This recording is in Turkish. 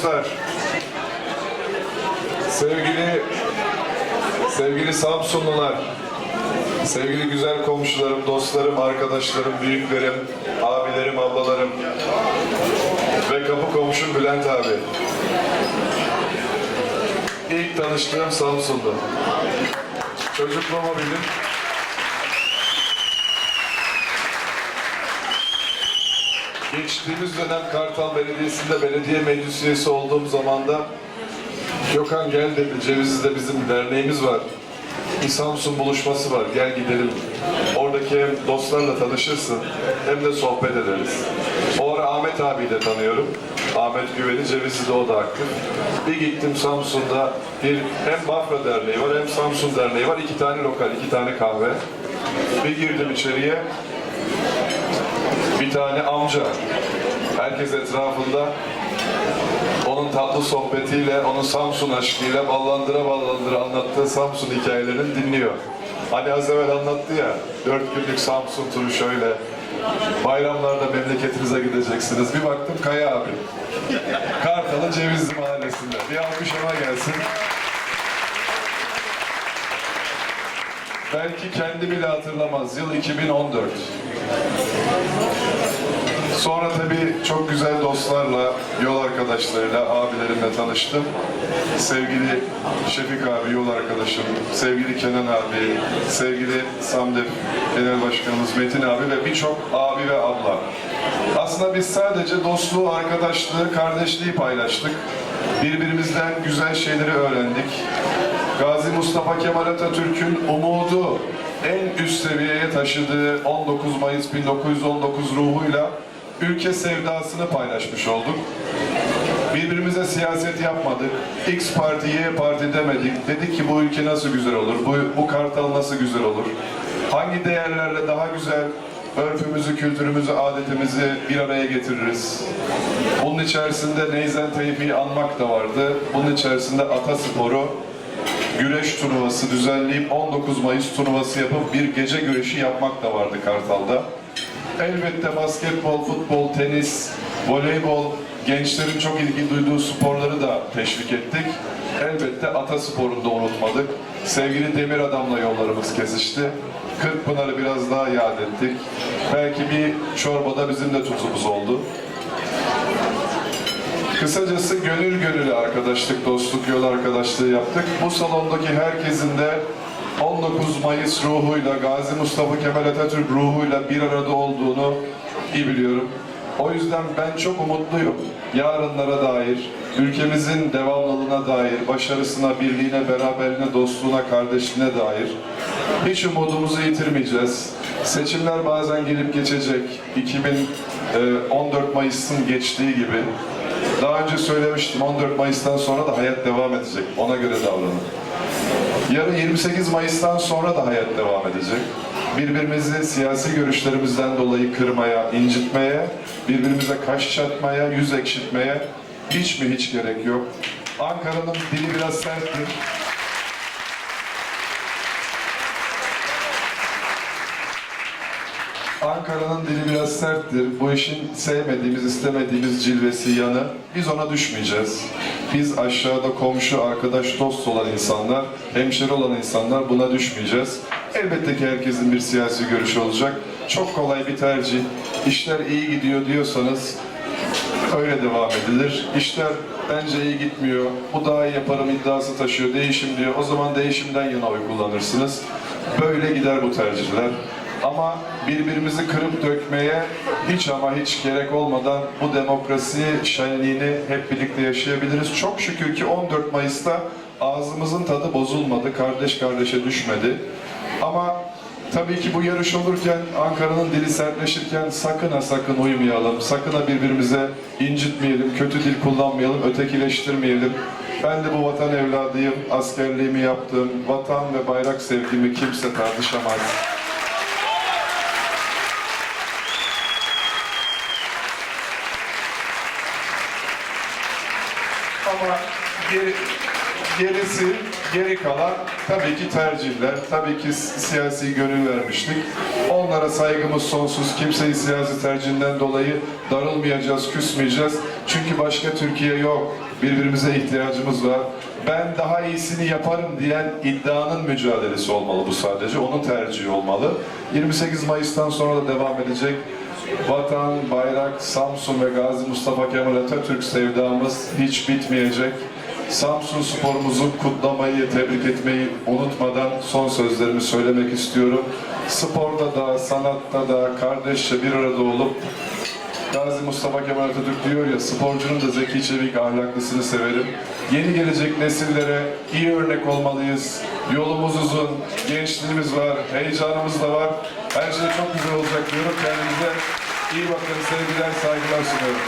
dostlar. Sevgili sevgili Samsunlular, sevgili güzel komşularım, dostlarım, arkadaşlarım, büyüklerim, abilerim, ablalarım ve kapı komşum Bülent abi. İlk tanıştığım Samsun'da. Çocukluğuma bildim. Geçtiğimiz dönem Kartal Belediyesi'nde belediye meclis üyesi olduğum zaman da Gökhan gel dedi, Cevizli'de bizim derneğimiz var. Bir Samsun buluşması var, gel gidelim. Oradaki hem dostlarla tanışırsın hem de sohbet ederiz. O ara Ahmet abiyi de tanıyorum. Ahmet Güveni, Cevizli'de o da aktif. Bir gittim Samsun'da bir hem Bafra Derneği var hem Samsun Derneği var. iki tane lokal, iki tane kahve. Bir girdim içeriye, bir tane amca. Herkes etrafında onun tatlı sohbetiyle, onun Samsun aşkıyla ballandıra ballandıra anlattığı Samsun hikayelerini dinliyor. Hani az evvel anlattı ya, dört günlük Samsun turu şöyle. Bayramlarda memleketinize gideceksiniz. Bir baktım Kaya abi. Kartal'ın Cevizli Mahallesi'nde. Bir alkış ona gelsin. Belki kendi bile hatırlamaz. Yıl 2014. Sonra tabii çok güzel dostlarla, yol arkadaşlarıyla, abilerimle tanıştım. Sevgili Şefik abi, yol arkadaşım, sevgili Kenan abi, sevgili Samdep Genel Başkanımız Metin abi ve birçok abi ve abla. Aslında biz sadece dostluğu, arkadaşlığı, kardeşliği paylaştık. Birbirimizden güzel şeyleri öğrendik. Gazi Mustafa Kemal Atatürk'ün umudu en üst seviyeye taşıdığı 19 Mayıs 1919 ruhuyla ülke sevdasını paylaşmış olduk. Birbirimize siyaset yapmadık. X parti, Y parti demedik. Dedik ki bu ülke nasıl güzel olur, bu, bu kartal nasıl güzel olur. Hangi değerlerle daha güzel örfümüzü, kültürümüzü, adetimizi bir araya getiririz. Bunun içerisinde Neyzen Tevfik'i anmak da vardı. Bunun içerisinde Ataspor'u, güreş turnuvası düzenleyip 19 Mayıs turnuvası yapıp bir gece güreşi yapmak da vardı Kartal'da. Elbette basketbol, futbol, tenis, voleybol, gençlerin çok ilgi duyduğu sporları da teşvik ettik. Elbette Ataspor'unu da unutmadık. Sevgili Demir Adam'la yollarımız kesişti. Kırkpınar'ı biraz daha yad ettik. Belki bir çorbada bizim de tuzumuz oldu. Kısacası gönül gönüle arkadaşlık, dostluk, yol arkadaşlığı yaptık. Bu salondaki herkesin de 19 Mayıs ruhuyla, Gazi Mustafa Kemal Atatürk ruhuyla bir arada olduğunu iyi biliyorum. O yüzden ben çok umutluyum. Yarınlara dair, ülkemizin devamlılığına dair, başarısına, birliğine, beraberliğine, dostluğuna, kardeşliğine dair hiç umudumuzu yitirmeyeceğiz. Seçimler bazen gelip geçecek. 2014 Mayıs'ın geçtiği gibi daha önce söylemiştim 14 Mayıs'tan sonra da hayat devam edecek. Ona göre davranın. Yarın 28 Mayıs'tan sonra da hayat devam edecek. Birbirimizi siyasi görüşlerimizden dolayı kırmaya, incitmeye, birbirimize kaş çatmaya, yüz ekşitmeye hiç mi hiç gerek yok. Ankara'nın dili biraz serttir. Ankara'nın dili biraz serttir. Bu işin sevmediğimiz, istemediğimiz cilvesi yanı. Biz ona düşmeyeceğiz. Biz aşağıda komşu, arkadaş, dost olan insanlar, hemşeri olan insanlar buna düşmeyeceğiz. Elbette ki herkesin bir siyasi görüşü olacak. Çok kolay bir tercih. İşler iyi gidiyor diyorsanız öyle devam edilir. İşler bence iyi gitmiyor, bu daha iyi yaparım iddiası taşıyor, değişim diyor. O zaman değişimden yana oy kullanırsınız. Böyle gider bu tercihler. Ama birbirimizi kırıp dökmeye hiç ama hiç gerek olmadan bu demokrasi şenliğini hep birlikte yaşayabiliriz. Çok şükür ki 14 Mayıs'ta ağzımızın tadı bozulmadı, kardeş kardeşe düşmedi. Ama tabii ki bu yarış olurken, Ankara'nın dili sertleşirken sakın ha sakın uymayalım, sakın ha birbirimize incitmeyelim, kötü dil kullanmayalım, ötekileştirmeyelim. Ben de bu vatan evladıyım, askerliğimi yaptım, vatan ve bayrak sevgimi kimse tartışamaz. Ama geri, gerisi, geri kalan tabii ki tercihler, tabii ki siyasi gönül vermiştik. Onlara saygımız sonsuz. Kimseyi siyasi tercihinden dolayı darılmayacağız, küsmeyeceğiz. Çünkü başka Türkiye yok. Birbirimize ihtiyacımız var. ben daha iyisini yaparım diyen iddianın mücadelesi olmalı bu sadece. Onun tercihi olmalı. 28 Mayıs'tan sonra da devam edecek. Vatan, bayrak, Samsun ve Gazi Mustafa Kemal Atatürk sevdamız hiç bitmeyecek. Samsun sporumuzu kutlamayı, tebrik etmeyi unutmadan son sözlerimi söylemek istiyorum. Sporda da, sanatta da kardeşçe bir arada olup Gazi Mustafa Kemal Atatürk diyor ya, sporcunun da zeki, çevik, ahlaklısını severim. Yeni gelecek nesillere iyi örnek olmalıyız. Yolumuz uzun, gençliğimiz var, heyecanımız da var. Her şey çok güzel olacak diyorum. Kendinize iyi bakın, sevgiler, saygılar sunuyorum.